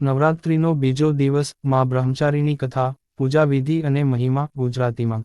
નવરાત્રિનો બીજો દિવસમાં બ્રહ્મચારીની કથા પૂજાવિધિ અને મહિમા ગુજરાતીમાં.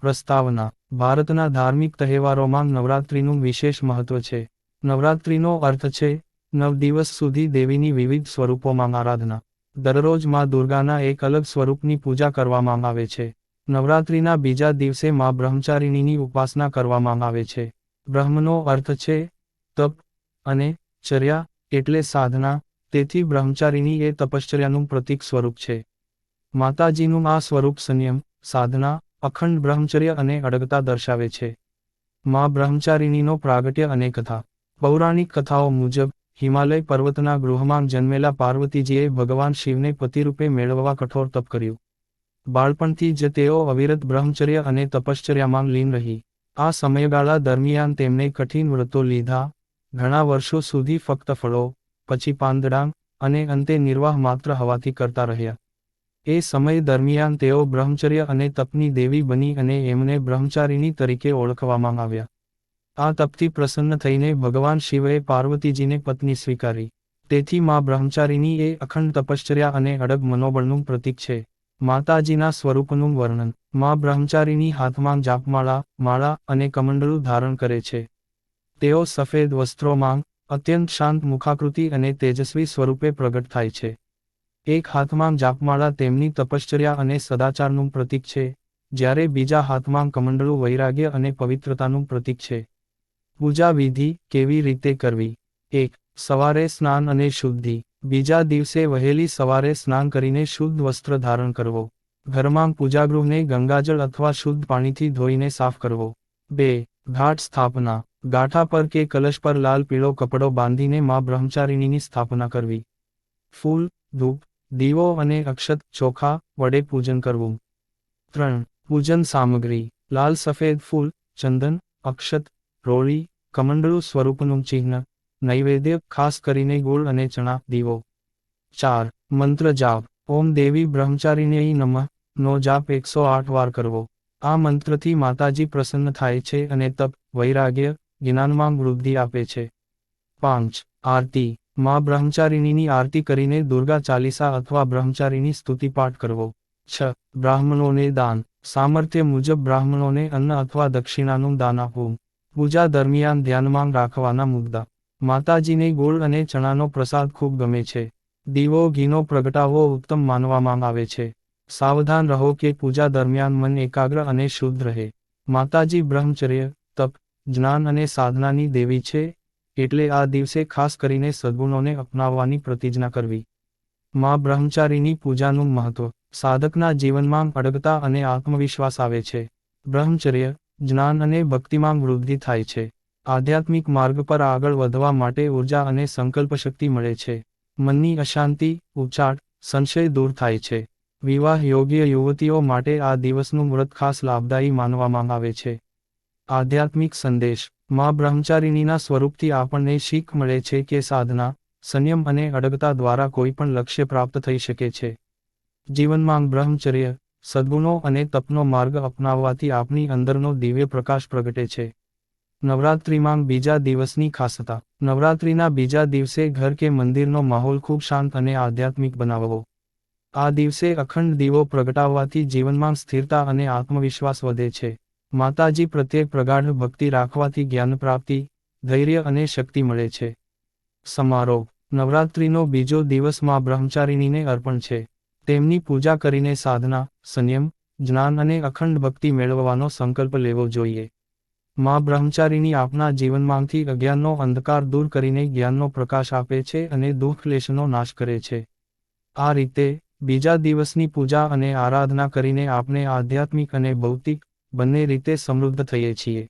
પ્રસ્તાવના, ભારતના ધાર્મિક તહેવારોમાં નવરાત્રિનું વિશેષ મહત્વ છે. નવરાત્રિનો અર્થ છે, નવ દિવસ સુધી દેવીની વિવિધ સ્વરૂપોમાં આરાધના. દરરોજમાં દુર્ગાના એક અલગ સ્વરૂપની પૂજા કરવામાં આવે છે. નવરાત્રિના બીજા દિવસે માં બ્રહ્મચારિણીની ઉપાસના કરવામાં આવે છે. બ્રહ્મનો અર્થ છે, તપ અને ચર્યા, એટલે સાધના તેથી બ્રહ્મચારિણી એ તપશ્ચર્યાનું પ્રતીક સ્વરૂપ છે. માતાજીનું આ સ્વરૂપ સંયમ, સાધના, અખંડ બ્રહ્મચર્ય અને અડગતા દર્શાવે છે. માં બ્રહ્મચારિણીનો પ્રાગટ્ય અને કથા. પૌરાણિક કથાઓ મુજબ, હિમાલય પર્વતના ગૃહમાં જન્મેલા પાર્વતીજીએ ભગવાન શિવને પતિરૂપે મેળવવા કઠોર તપ કર્યું. બાળપણથી જ તેઓ અવિરત બ્રહ્મચર્ય અને તપશ્ચર્યામાં લીન રહી. આ સમયગાળા દરમિયાન તેમણે કઠિન વ્રતો લીધા. ઘણા વર્ષો સુધી ફક્ત ફળો પછી પાંદડાંગ અને અંતે નિર્વાહ માત્ર હવાથી કરતા રહ્યા. એ સમય દરમિયાન તેઓ બ્રહ્મચર્ય અને તપની દેવી બની અને એમને બ્રહ્મચારિણી તરીકે ઓળખવામાં આવ્યા. આ તપથી પ્રસન્ન થઈને ભગવાન શિવે પાર્વતીજીને પત્ની સ્વીકારી. તેથી માં બ્રહ્મચારીની એ અખંડ તપશ્ચર્યા અને અડગ મનોબળનું પ્રતીક છે. માતાજીના સ્વરૂપનું વર્ણન. માં બ્રહ્મચારીની હાથમાં જાપમાળા, માળા અને કમંડળું ધારણ કરે છે. તેઓ સફેદ વસ્ત્રોમાં અત્યંત શાંત મુખાકૃતિ અને તેજસ્વી સ્વરૂપે પ્રગટ થાય છે. એક હાથમાં જાપમાળા તેમની તપશ્ચર્યા અને સદાચારનું પ્રતીક છે, જ્યારે બીજા હાથમાં કમંડળું વૈરાગ્ય અને પવિત્રતાનું પ્રતીક છે. પૂજા વિધિ કેવી રીતે કરવી? એક, સવારે સ્નાન અને શુદ્ધિ. બીજા દિવસે વહેલી સવારે સ્નાન કરીને શુદ્ધ વસ્ત્ર ધારણ કરવો. ઘરમાં પૂજાગૃહને ગંગાજળ અથવા શુદ્ધ પાણીથી ધોઈને સાફ કરવો. બે, ઘાટ સ્થાપના. ગાંઠા પર કે કલશ પર લાલ પીળો કપડો બાંધીને મા બ્રહ્મચારિણીની સ્થાપના કરવી. ફૂલ, ધૂપ, દીવો અને અક્ષત ચોખા વડે પૂજન કરવું. ત્રણ, પૂજન સામગ્રી. લાલ સફેદ ફૂલ, ચંદન, અક્ષત, રોળી, કમંડળું સ્વરૂપનું ચિહ્ન, નૈવેદ્ય ખાસ કરીને ગોળ અને ચણા, દીવો. ચાર, મંત્ર જાપ. ઓમ દેવી બ્રહ્મચારિણ્ય નમઃ. નો જાપ એકસો આઠ વાર કરવો. આ મંત્રથી માતાજી પ્રસન્ન થાય છે અને તપ, વૈરાગ્ય જ્ઞાનમાં વૃદ્ધિ આપે છે. પાંચ, આરતી. માં બ્રહ્મચારિણીની આરતી કરીને દુર્ગા ચાલીસા અથવા બ્રહ્મચારીની સ્તુતિપાઠ કરવો. છ, બ્રાહ્મણોને દાન. સામર્થ્ય મુજબ બ્રાહ્મણોને અન્ન અથવા દક્ષિણાનું દાન આપવું. પૂજા દરમિયાન ધ્યાનમાં રાખવાના મુદ્દા. માતાજીને ગોળ અને ચણાનો પ્રસાદ ખૂબ ગમે છે. દીવો, ઘીનો પ્રગટાવો ઉત્તમ માનવામાં આવે છે. સાવધાન રહો કે પૂજા દરમિયાન મન એકાગ્ર અને શુદ્ધ રહે. માતાજી બ્રહ્મચર્ય, તપ જ્ઞાન અને સાધનાની દેવી છે, એટલે આ દિવસે ખાસ કરીને સદગુણોને અપનાવવાની પ્રતિજ્ઞા કરવી. માં બ્રહ્મચારીની પૂજાનું મહત્વ. સાધકના જીવનમાં અડગતા અને આત્મવિશ્વાસ આવે છે. બ્રહ્મચર્ય, જ્ઞાન અને ભક્તિમાં વૃદ્ધિ થાય છે. આધ્યાત્મિક માર્ગ પર આગળ વધવા માટે ઊર્જા અને સંકલ્પ શક્તિ મળે છે. મનની અશાંતિ ઉચાટ સંશય દૂર થાય છે. વિવાહ યોગ્ય યુવતીઓ માટે આ દિવસનું વ્રત ખાસ લાભદાયી માનવામાં આવે છે. આધ્યાત્મિક સંદેશ. માં બ્રહ્મચારિણીના સ્વરૂપથી આપણને શીખ મળે છે કે સાધના, સંયમ અને અડગતા દ્વારા કોઈ પણ લક્ષ્ય પ્રાપ્ત થઈ શકે છે. જીવનમાં બ્રહ્મચર્ય, સદગુણો અને તપનો માર્ગ અપનાવવાથી આપણી અંદરનો દિવ્ય પ્રકાશ પ્રગટે છે. નવરાત્રિમાં બીજા દિવસની ખાસતા. નવરાત્રિના બીજા દિવસે ઘર કે મંદિરનો માહોલ ખૂબ શાંત અને આધ્યાત્મિક બનાવવો. આ દિવસે અખંડ દીવો પ્રગટાવવાથી જીવનમાં સ્થિરતા અને આત્મવિશ્વાસ વધે છે. માતાજી પ્રત્યે પ્રગાઢ ભક્તિ રાખવાથી જ્ઞાન પ્રાપ્તિ, ધૈર્ય અને શક્તિ મળે છે. સમારોહ, નવરાત્રિનો બીજો દિવસમાં બ્રહ્મચારિણીને અર્પણ છે. તેમની પૂજા કરીને સાધના, સંયમ, જ્ઞાન અને અખંડ ભક્તિ મેળવવાનો સંકલ્પ લેવો જોઈએ. મા બ્રહ્મચારિણી આપના જીવનમાંથી અજ્ઞાનનો અંધકાર દૂર કરીને જ્ઞાનનો પ્રકાશ આપે છે અને દુઃખ ક્લેશનો નાશ કરે છે. આ રીતે, બીજા દિવસની પૂજા અને આરાધના કરીને આપણે આધ્યાત્મિક અને ભૌતિક બંને રીતે સમૃદ્ધ થઈએ છીએ.